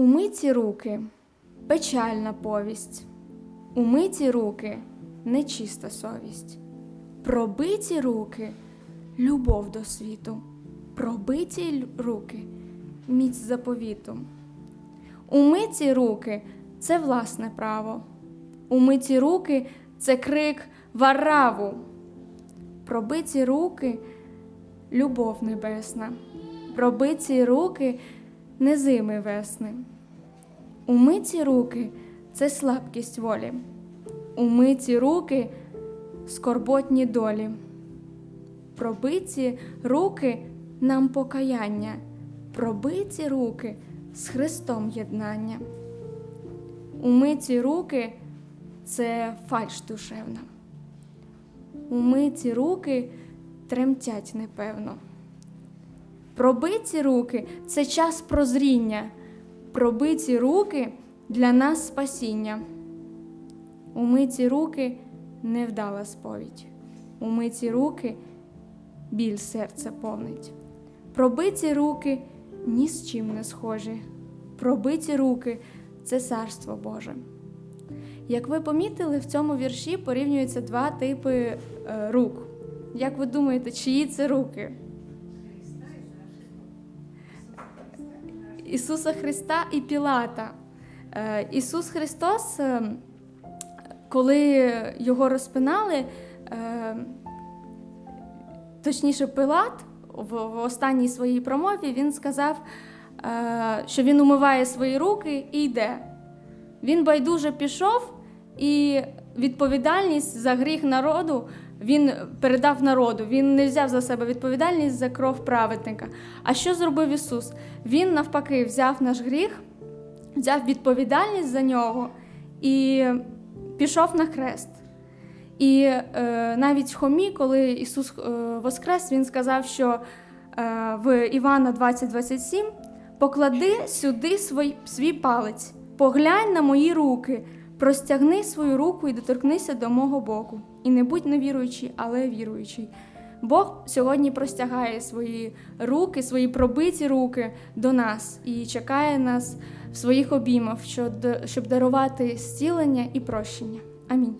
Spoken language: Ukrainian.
Умиті руки печальна повість, умиті руки нечиста совість, пробиті руки любов до світу, пробиті руки міць заповіту. Умиті руки це власне право, умиті руки це крик вараву, пробиті руки любов небесна, пробиті руки незими весни. Умиті руки це слабкість волі, умиті руки скорботні долі, пробиті руки нам покаяння, пробиті руки з Христом єднання. Умиті руки це фальш душевна. Умиті руки тремтять непевно. Пробиті руки це час прозріння, пробиті руки для нас спасіння. Умиті руки невдала сповідь, умиті руки біль серця повнить. Пробиті руки ні з чим не схожі. Пробиті руки це царство Боже. Як ви помітили, в цьому вірші порівнюються два типи е, рук. Як ви думаєте, чиї це руки? Ісуса Христа і Пілата. Е, Ісус Христос, е, коли його розпинали, е, точніше, Пилат в, останній своїй промові він сказав, що він умиває свої руки і йде. Він байдуже пішов, і відповідальність за гріх народу він передав народу. Він не взяв за себе відповідальність за кров праведника. А що зробив Ісус? Він навпаки взяв наш гріх, взяв відповідальність за нього і пішов на хрест. І е, навіть Хомі, коли Ісус е, воскрес, Він сказав, що е, в Івана 20:27 поклади сюди свій, свій палець, поглянь на мої руки, простягни свою руку і доторкнися до мого боку. І не будь невіруючий, але віруючий. Бог сьогодні простягає свої руки, свої пробиті руки до нас і чекає нас в своїх обіймах, щоб- дарувати зцілення і прощення. Амінь.